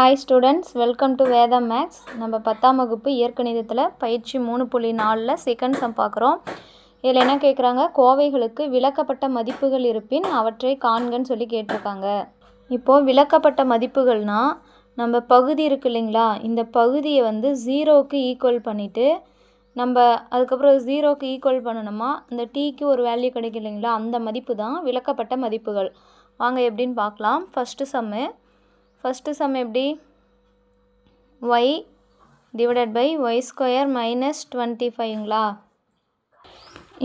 Hi students welcome to Veda maths நம்ம பத்தாம் வகுப்பு இயற்கணிதத்தில் பயிற்சி மூணு புள்ளி நாலில் செகண்ட் சம் பார்க்குறோம். இதில் என்ன கேட்குறாங்க கோவைகளுக்கு விளக்கப்பட்ட மதிப்புகள் இருப்பின் அவற்றை காண்கன்னு சொல்லி கேட்டிருக்காங்க. இப்போது விளக்கப்பட்ட மதிப்புகள்னால் நம்ம பகுதி இருக்கு இல்லைங்களா? இந்த பகுதியை வந்து ஜீரோவுக்கு ஈக்குவல் பண்ணிவிட்டு நம்ம அதுக்கப்புறம் ஜீரோக்கு ஈக்குவல் பண்ணணுமா? இந்த டீக்கு ஒரு வேல்யூ கிடைக்கும் இல்லைங்களா? அந்த மதிப்பு தான் விளக்கப்பட்ட மதிப்புகள். வாங்க எப்படின்னு பார்க்கலாம். ஃபஸ்ட்டு சம்மு ஃபஸ்ட்டு சம் எப்படி? Y divided by Y square minus twenty ஃபைவ்ங்களா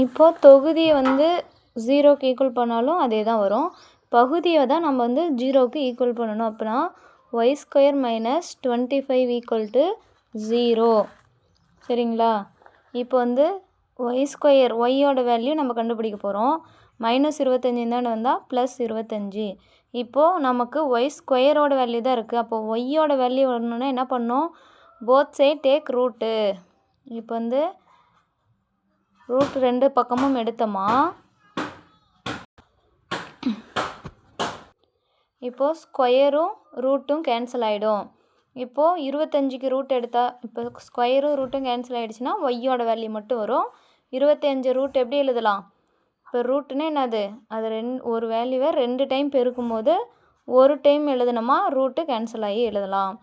இப்போது தொகுதியை வந்து ஜீரோக்கு ஈக்குவல் பண்ணாலும் அதே தான் வரும். பகுதியை தான் நம்ம வந்து ஜீரோக்கு ஈக்குவல் பண்ணணும் அப்படின்னா Y square minus twenty five equal to zero சரிங்களா? இப்போ வந்து ஒய் ஸ்கொயர் ஒய்யோட வேல்யூ நம்ம கண்டுபிடிக்க போகிறோம் மைனஸ் இருபத்தஞ்சி தானே வந்தால் ப்ளஸ் இருபத்தஞ்சி. இப்போது நமக்கு ஒய் ஸ்கொயரோட வேல்யூ தான் இருக்குது அப்போ ஒய்யோட வேல்யூ வரணுன்னா என்ன பண்ணணும்? போத் சைட் டேக் ரூட்டு இப்போ வந்து ரூட் ரெண்டு பக்கமும் எடுத்தோமா? இப்போது ஸ்கொயரும் ரூட்டும் கேன்சல் ஆகிடும் இப்போது இருபத்தஞ்சிக்கு ரூட் எடுத்தால் இப்போ ஸ்கொயரும் ரூட்டும் கேன்சல் ஆகிடுச்சுன்னா ஒய்யோட வேல்யூ மட்டும் வரும். இருபத்தஞ்சு ரூட் எப்படி எழுதலாம்? இப்போ ரூட்டுன்னா என்னது? அது ரெண் ஒரு வேல்யூவை ரெண்டு டைம் பெருக்கும் போது ஒரு டைம் எழுதணுமா? ரூட்டு கேன்சல் ஆகி எழுதலாம்.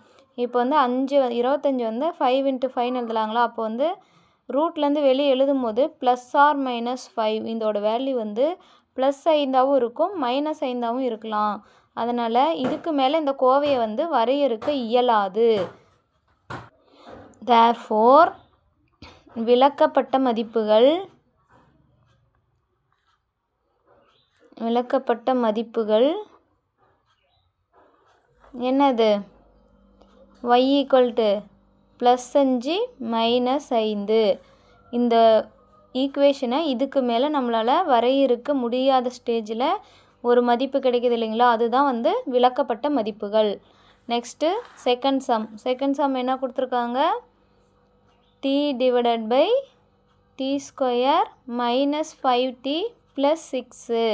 இப்போ வந்து அஞ்சு இருபத்தஞ்சி வந்து ஃபைவ் இன்ட்டு ஃபைவ் எழுதலாங்களா? அப்போ வந்து ரூட்லேருந்து வெளியே எழுதும் போது ப்ளஸ் ஆர் மைனஸ் ஃபைவ் இதோட வேல்யூ வந்து ப்ளஸ் ஐந்தாகவும் இருக்கும் மைனஸ் ஐந்தாகவும் இருக்கலாம். அதனால் இதுக்கு மேலே இந்த கோவையை வந்து வரையறுக்க இயலாது. தேர்ஃபோர் விளக்கப்பட்ட மதிப்புகள். விளக்கப்பட்ட மதிப்புகள். என்னது? ஒய் ஈக்குவல் டு ப்ளஸ் அஞ்சு மைனஸ் ஐந்து. இந்த ஈக்குவேஷனை இதுக்கு மேலே நம்மளால் வரையிருக்க முடியாத ஸ்டேஜில் ஒரு மதிப்பு கிடைக்கிது இல்லைங்களா? அதுதான் வந்து விளக்கப்பட்ட மதிப்புகள். Next second sum second sum என்ன கொடுத்துருக்காங்க? T divided by t square minus five T plus six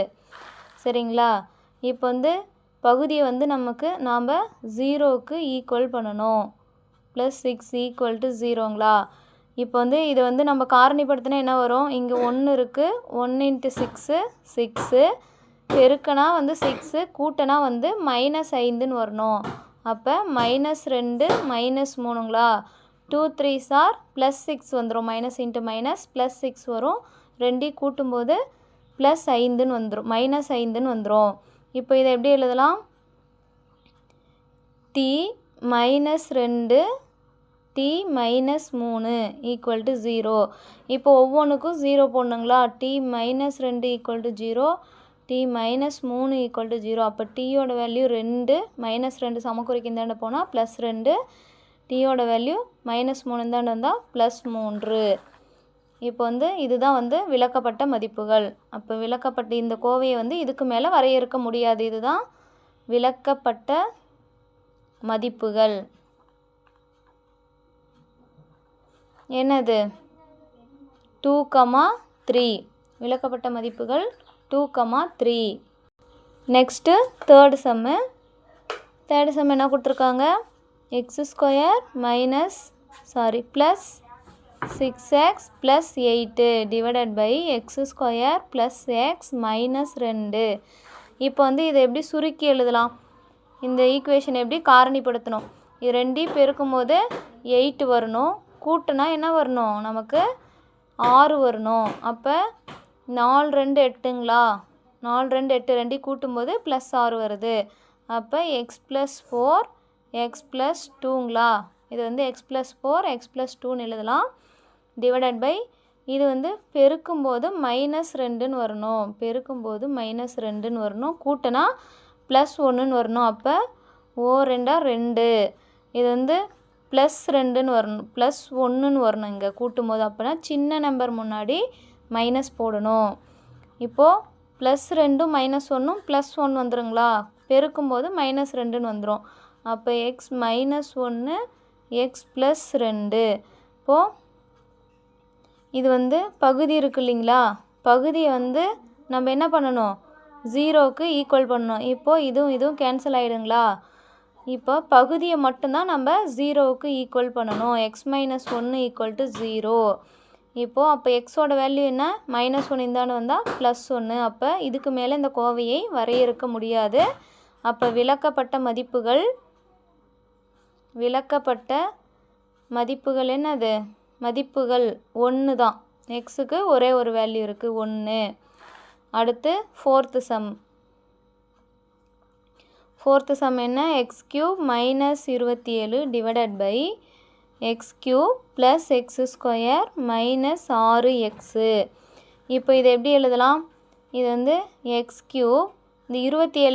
சரிங்களா? இப்போ வந்து பகுதியை வந்து நமக்கு நாம் ஜீரோவுக்கு ஈக்குவல் பண்ணணும். ப்ளஸ் சிக்ஸ் ஈக்குவல் டு ஜீரோங்களா இப்போ வந்து இதை வந்து நம்ம காரணிப்படுத்தினா என்ன வரும்? இங்கே ஒன்று இருக்குது ஒன்று இன்ட்டு சிக்ஸு சிக்ஸு பெருக்கனா வந்து சிக்ஸு கூட்டனா வந்து மைனஸ் ஐந்துன்னு வரணும். அப்போ மைனஸ் ரெண்டு minus மூணுங்களா? Two three sir plus six வந்துடும் minus into minus plus six வரும். ரெண்டையும் கூட்டும்போது ப்ளஸ் ஐந்துன்னு வந்துடும் மைனஸ் ஐந்துன்னு வந்துடும் இப்போ இதை எப்படி எழுதலாம்? டி மைனஸ் ரெண்டு டி மைனஸ் மூணு ஈக்குவல் டு ஜீரோ இப்போ ஒவ்வொன்றுக்கும் ஜீரோ போடணுங்களா? டி மைனஸ் ரெண்டு equal to zero T minus மூணு ஈக்குவல் டு ஜீரோ அப்போ டீயோட வேல்யூ ரெண்டு மைனஸ் ரெண்டு சமக்குறைக்கு இந்தாண்ட போனால் ப்ளஸ் ரெண்டு டீயோட வேல்யூ மைனஸ் மூணு தான் இருந்தால் ப்ளஸ் மூன்று. இப்போ வந்து இதுதான் வந்து விளக்கப்பட்ட மதிப்புகள். அப்போ விளக்கப்பட்ட இந்த கோவையை வந்து இதுக்கு மேலே வரையறுக்க முடியாது. இதுதான் விளக்கப்பட்ட மதிப்புகள். என்னது? டூ கமா த்ரீ விளக்கப்பட்ட மதிப்புகள் two comma three next third sum third sum என்ன கொடுத்துருக்காங்க? X square minus sorry plus six X plus eight divided by X square plus X minus ரெண்டு இப்போ வந்து இதை எப்படி சுருக்கி எழுதலாம்? இந்த ஈக்குவேஷன் எப்படி காரணிப்படுத்தணும்? இது ரெண்டையும் பெருக்கும் போது எயிட்டு வரணும். கூட்டுனா என்ன வரணும்? நமக்கு ஆறு வரணும். அப்போ நாலு ரெண்டு எட்டுங்களா? நாலு ரெண்டு எட்டு ரெண்டையும் கூட்டும்போது ப்ளஸ் ஆறு வருது. அப்போ X plus four X plus டூங்களா இது வந்து X plus four X plus டூன்னு எழுதலாம். டிவைடட் பை இது வந்து பெருக்கும்போது மைனஸ் ரெண்டுன்னு வரணும். பெருக்கும்போது மைனஸ் ரெண்டுன்னு வரணும். கூட்டினா ப்ளஸ் ஒன்றுன்னு வரணும். அப்போ ஓ ரெண்டா ரெண்டு. இது வந்து ப்ளஸ் ரெண்டுன்னு வரணும். ப்ளஸ் ஒன்றுன்னு வரணும் இங்கே. கூட்டும்போது அப்போனா சின்ன நம்பர் முன்னாடி மைனஸ் போடணும். இப்போது ப்ளஸ் ரெண்டும் மைனஸ் ஒன்றும் ப்ளஸ் ஒன் வந்துருங்களா? பெருக்கும்போது மைனஸ் ரெண்டுன்னு வந்துடும் அப்போ எக்ஸ் மைனஸ் ஒன்று எக்ஸ் ப்ளஸ் ரெண்டு. இப்போது இது வந்து பகுதி இருக்கு இல்லைங்களா? பகுதியை வந்து நம்ம என்ன பண்ணணும்? ஜீரோவுக்கு ஈக்குவல் பண்ணணும். இப்போது இதுவும் இதுவும் கேன்சல் ஆகிடுங்களா இப்போ பகுதியை மட்டும்தான் நம்ம ஜீரோவுக்கு ஈக்குவல் பண்ணணும். எக்ஸ் மைனஸ் ஒன்று ஈக்குவல் டு ஜீரோ இப்போது அப்போ எக்ஸோட வேல்யூ என்ன? மைனஸ் ஒன்று இந்தாண்டு வந்தால் ப்ளஸ் ஒன்று அப்போ இதுக்கு மேலே இந்த கோவையை வரையறுக்க முடியாது. அப்போ விளக்கப்பட்ட மதிப்புகள் விளக்கப்பட்ட மதிப்புகள் என்னது? மதிப்புகள் ஒன்று தான். எக்ஸுக்கு ஒரே ஒரு வேல்யூ இருக்குது ஒன்று அடுத்து ஃபோர்த்து சம் ஃபோர்த்து சம் என்ன? எக்ஸ் கியூப் மைனஸ் இருபத்தி ஏழு divided by X cube plus X square minus ஆறு எக்ஸு இப்போ இதை எப்படி எழுதலாம்? இது வந்து எக்ஸ் கியூப் இந்த இருபத்தி ஏழு